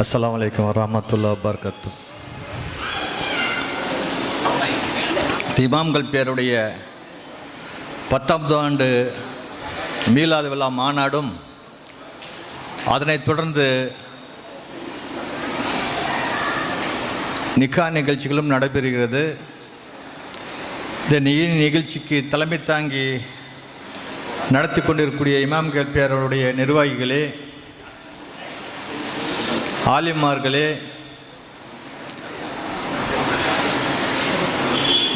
அஸ்லாம் வலைக்கம் வரமத்துல்லா வபர்கத்து இமாம்கள் பேருடைய பத்தாவது ஆண்டு மீலாது விழா மாநாடும் அதனைத் தொடர்ந்து நிக்கா நிகழ்ச்சிகளும் நடைபெறுகிறது. இந்த நிகழ்ச்சிக்கு தலைமை தாங்கி நடத்தி கொண்டிருக்கக்கூடிய இமாம்கள் பேருடைய நிர்வாகிகளே ஆலிமார்களே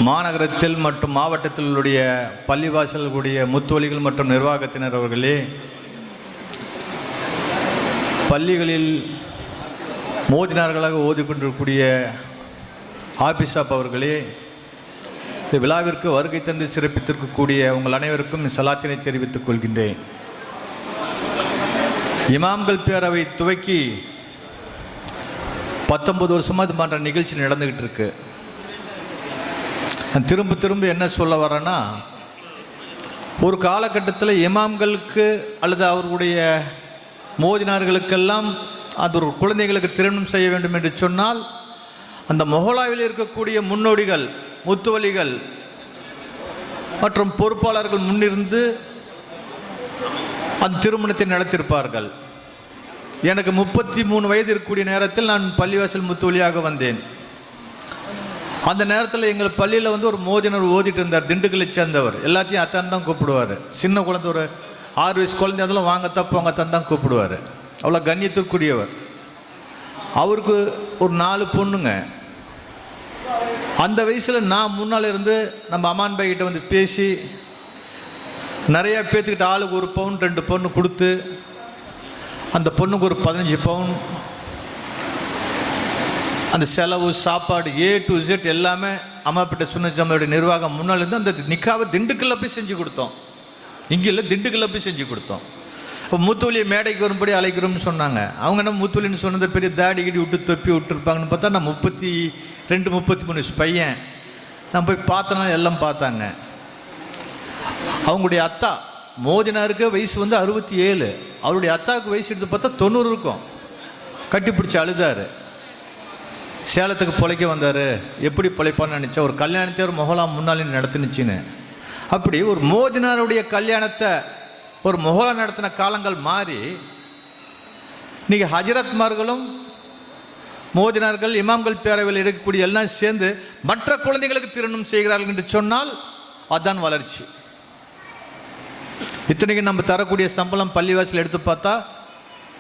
மாநகரத்தில் மற்றும் மாவட்டத்தில் உடைய பள்ளிவாசல்களுடைய முத்தொழிகள் மற்றும் நிர்வாகத்தினர் அவர்களே பள்ளிகளில் மோதினார்களாக ஓதிக்கொண்டிருக்கக்கூடிய ஆபிசாப் அவர்களே இந்த விழாவிற்கு வருகை தந்து சிறப்பித்திருக்கக்கூடிய உங்கள் அனைவருக்கும் சலாத்தினை தெரிவித்துக் கொள்கின்றேன். இமாம்கள் பேரவை துவக்கி பத்தொன்பது வருஷமாக இது பண்ணுற நிகழ்ச்சி நடந்துக்கிட்டு இருக்கு. நான் திரும்ப திரும்ப என்ன சொல்ல வரேன்னா ஒரு காலகட்டத்தில் இமாம்களுக்கு அல்லது அவர்களுடைய மோதினார்களுக்கெல்லாம் அது ஒரு குழந்தைகளுக்கு திருமணம் செய்ய வேண்டும் என்று சொன்னால் அந்த மொஹலாவில் இருக்கக்கூடிய முன்னோடிகள் முத்துவலிகள் மற்றும் பொறுப்பாளர்கள் முன்னிருந்து அந்த திருமணத்தை நடத்தியிருப்பார்கள். எனக்கு முப்பத்தி மூணு வயது இருக்கக்கூடிய நேரத்தில் நான் பள்ளிவாசல் முத்துவலியாக வந்தேன். அந்த நேரத்தில் எங்கள் பள்ளியில் வந்து ஒரு மோதினர் ஓதிட்டு இருந்தார் திண்டுக்கலை சேர்ந்தவர். எல்லாத்தையும் அத்தான் தான் கூப்பிடுவார். சின்ன குழந்தை ஒரு ஆறு வயசு குழந்தை அதெல்லாம் வாங்கத்தான் போங்கத்தான் தான் கூப்பிடுவார். அவ்வளோ கண்ணியத்திற்குரியவர். அவருக்கு ஒரு நாலு பொண்ணுங்க. அந்த வயசில் நான் முன்னால் இருந்து நம்ம அமான் பாய் கிட்ட வந்து பேசி நிறையா பேர்த்துக்கிட்ட ஆளுக்கு ஒரு பவுன் ரெண்டு பவுன் கொடுத்து அந்த பொண்ணுக்கு ஒரு பதினஞ்சு பவுன். அந்த செலவு சாப்பாடு ஏ டு இசட் எல்லாமே அம்மாப்பிட்ட சுண்ணச்சம்மையோட நிர்வாகம் முன்னால் இருந்து அந்த நிக்காவை திண்டுக்கல்ல போய் செஞ்சு கொடுத்தோம். இங்கே இல்லை திண்டுக்கல்ல போய் செஞ்சு கொடுத்தோம். இப்போ மூத்தொலியை மேடைக்கு வரும்படி அழைக்கிறோம்னு சொன்னாங்க. அவங்க என்ன மூத்தொலின்னு சொன்னதை பெரிய தாடி கிடி விட்டு தொப்பி விட்டுருப்பாங்கன்னு பார்த்தா நான் முப்பத்தி ரெண்டு முப்பத்தி மூணு வயசு பையன். நான் போய் பார்த்தனா எல்லாம் பார்த்தாங்க. அவங்களுடைய அத்தா மோதினாருக்கு வயசு வந்து அறுபத்தி ஏழு. அவருடைய அத்தாவுக்கு வயசு எடுத்து பார்த்தா தொண்ணூறு இருக்கும். கட்டி பிடிச்சி அழுதாரு. சேலத்துக்கு பிழைக்க வந்தார். எப்படி பிழைப்பான்னு நினச்சா ஒரு கல்யாணத்தை ஒரு மொஹலாம் முன்னாலே நடத்துனுச்சின்னு. அப்படி ஒரு மோதினாருடைய கல்யாணத்தை ஒரு மொஹலா நடத்தின காலங்கள் மாறி இன்றைக்கி ஹஜரத்மார்களும் மோதினார்கள் இமாம்கள் பேரவையில் இருக்கக்கூடிய எல்லாம் சேர்ந்து மற்ற குழந்தைகளுக்கு திருமணம் செய்கிறார்கள் என்று சொன்னால் அதுதான் வளர்ச்சி. இத்தனைக்கு நம்ம தரக்கூடிய சம்பளம் பள்ளிவாசல் எடுத்து பார்த்தா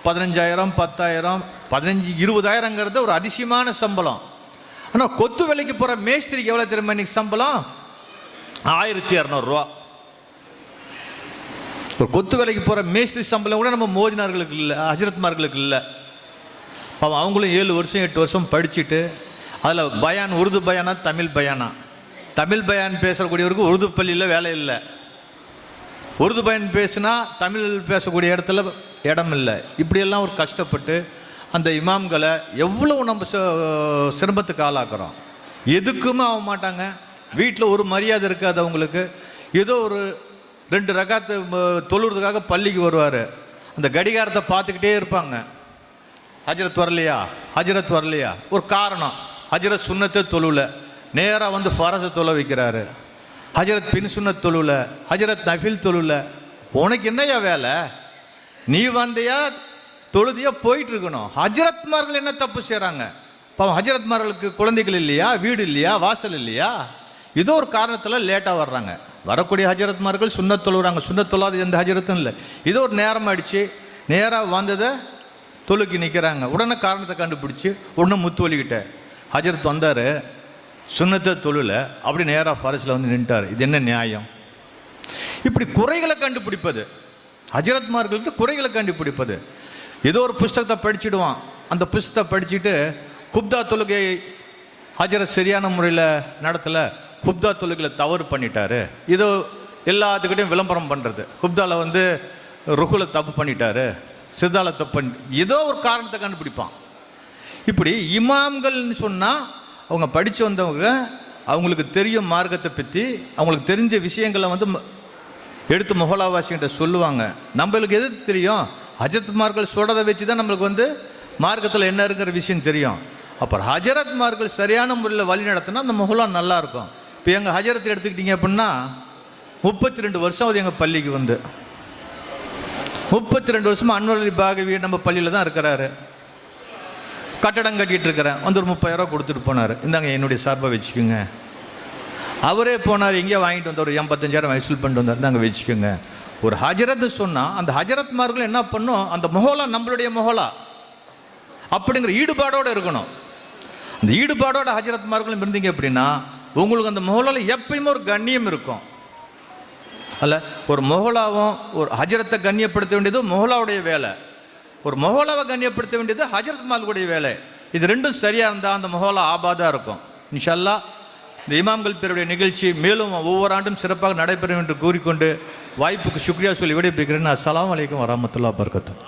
பதினஞ்சாயிரம் பத்தாயிரம் பதினஞ்சு இருபதாயிரங்கிறது ஒரு அதிசயமான சம்பளம். ஆனால் கொத்து வேலைக்கு போகிற மேஸ்திரிக்கு எவ்வளோ திரும்ப இன்னைக்கு சம்பளம்? ஆயிரத்தி இரநூறுவா ஒரு கொத்து வேலைக்கு போகிற மேஸ்திரி சம்பளம் கூட நம்ம மோதினார்களுக்கு இல்லை ஹஜரத்மார்களுக்கு இல்லை. பாவம் அவங்களும் ஏழு வருஷம் எட்டு வருஷம் படிச்சுட்டு அதில் பயான் உருது பயானா தமிழ் பயானா? தமிழ் பயான் பேசக்கூடியவருக்கு உருது பள்ளியில் வேலை இல்லை. உருது பயன் பேசுனா தமிழ் பேசக்கூடிய இடத்துல இடம் இல்லை இப்படியெல்லாம் ஒரு கஷ்டப்பட்டு அந்த இமாம்களை எவ்வளவு நம்ம ச- சிரமத்துக்கு ஆளாக்குறோம். எதுக்குமே ஆக மாட்டாங்க. வீட்டில் ஒரு மரியாதை இருக்காது அவங்களுக்கு. ஏதோ ஒரு ரெண்டு ரகாத்து தொழுறதுக்காக பள்ளிக்கு வருவார். அந்த கடிகாரத்தை பார்த்துக்கிட்டே இருப்பாங்க. ஹஜரத் வரலையா? ஹஜரத் வரலையா? ஒரு காரணம். ஹஜரத் சுண்ணத்தை தொழுவில் நேராக வந்து ஃபரஸை தொலை வைக்கிறாரு. ஹஜரத் பின் தொழுல ஹஜரத் நஃபில் தொழுல உனக்கு என்னையா வேலை? நீ வந்தையா தொழுதியா போயிட்டு இருக்கணும் ஹஜரத்மார்கள் என்ன தப்பு செய்கிறாங்க பாவம் ஹஜரத்மார்களுக்கு குழந்தைகள் இல்லையா வீடு இல்லையா வாசல் இல்லையா? ஏதோ ஒரு காரணத்தில் லேட்டாக வர்றாங்க. வரக்கூடிய ஹஜரத்மார்கள் சுண்ணத் தொழுகிறாங்க சுண்ணத் தொழாது எந்த ஹஜரத்தும் இல்லை. ஏதோ ஒரு நேரம் ஆயிடுச்சு. நேராக வந்ததை தொழுக்கி நிற்கிறாங்க உடனே காரணத்தை கண்டுபிடிச்சி உடனே முத்து வலிக்கிட்ட. ஹஜரத் வந்தார். சுண்ணத்தை தொழுல அப்படி நேராக ஃபாரஸ்டில் வந்து நின்ட்டார். இது என்ன நியாயம்? இப்படி குறைகளை கண்டுபிடிப்பது. ஹஜரத்மார்களுக்கு குறைகளை கண்டுபிடிப்பது. ஏதோ ஒரு புஸ்தகத்தை படிச்சுடுவான். அந்த புஸ்தகத்தை படிச்சுட்டு குப்தா தொழுகை ஹஜரத் சரியான முறையில் நடத்தலை குப்தா தொழுகையில் தவறு பண்ணிட்டாரு. இதோ எல்லாத்துக்கிட்டையும் விளம்பரம் பண்ணுறது குப்தாவில் வந்து ருகுல தப்பு பண்ணிட்டாரு. சித்தால தப்பு பண்ணி ஏதோ ஒரு காரணத்தை கண்டுபிடிப்பான். இப்படி இமாம்கள்னு சொன்னால் அவங்க படித்து வந்தவங்க அவங்களுக்கு தெரியும் மார்க்கத்தை பற்றி அவங்களுக்கு தெரிஞ்ச விஷயங்களை வந்து ம- எடுத்து முகலாவாசிகிட்ட சொல்லுவாங்க. நம்மளுக்கு எது தெரியும்? அஜத்மார்கள் சொல்கிறத வச்சு தான் நம்மளுக்கு வந்து மார்க்கத்தில் என்ன இருக்கிற விஷயம் தெரியும். அப்புறம் ஹஜரத்மார்கள் சரியான முறையில் வழி நடத்தினா அந்த முகலா நல்லாயிருக்கும் இப்போ எங்கள் ஹஜரத் எடுத்துக்கிட்டீங்க அப்படின்னா முப்பத்தி ரெண்டு வருஷம் அது எங்கள் பள்ளிக்கு வந்து. முப்பத்தி ரெண்டு வருஷமாக அன்வரி பாகவி நம்ம பள்ளியில் தான் இருக்கிறாரு. கட்டடம் கட்டிட்டு இருக்கிறேன் வந்து ஒரு முப்பதாயிரம் ரூபா கொடுத்துட்டு போனார். இந்தாங்க என்னுடைய சார்பாக வச்சுக்கோங்க. அவரே போனார் எங்கேயோ வாங்கிட்டு வந்தார். ஒரு எண்பத்தஞ்சாயிரம் வசூல் பண்ணிட்டு வந்தார். இந்தாங்க வச்சுக்கோங்க. ஒரு ஹஜரத் சொன்னால் அந்த ஹஜரத்மார்கள் என்ன பண்ணும் அந்த முகலா நம்மளுடைய முகலா. அப்படிங்கிற ஈடுபாடோடு இருக்கணும். அந்த ஈடுபாடோட ஹஜரத்மார்களும் இருந்தீங்க அப்படின்னா உங்களுக்கு அந்த முகலால் எப்பயுமே ஒரு கண்ணியம் இருக்கும். அல்ல ஒரு முகலாவும் ஒரு ஹஜரத்தை கண்ணியப்படுத்த வேண்டியது முகலாவுடைய வேலை. ஒரு மொஹோலாவை கண்ணியப்படுத்த வேண்டியது ஹஜரத் மாலுடைய வேலை. இது ரெண்டும் சரியாக இருந்தால் அந்த மொஹோலா ஆபாதாக இருக்கும். இன்ஷல்லா இந்த இமாம்கள் பேருடைய நிகழ்ச்சி மேலும் ஒவ்வொரு ஆண்டும் சிறப்பாக நடைபெறும் என்று கூறிக்கொண்டு வாய்ப்புக்கு சுக்ரியா சொல்லி விடைபெறுகிறேன். அஸ்ஸலாமு வலைக்கம் வரமத்துல்லா பர்கத்தும்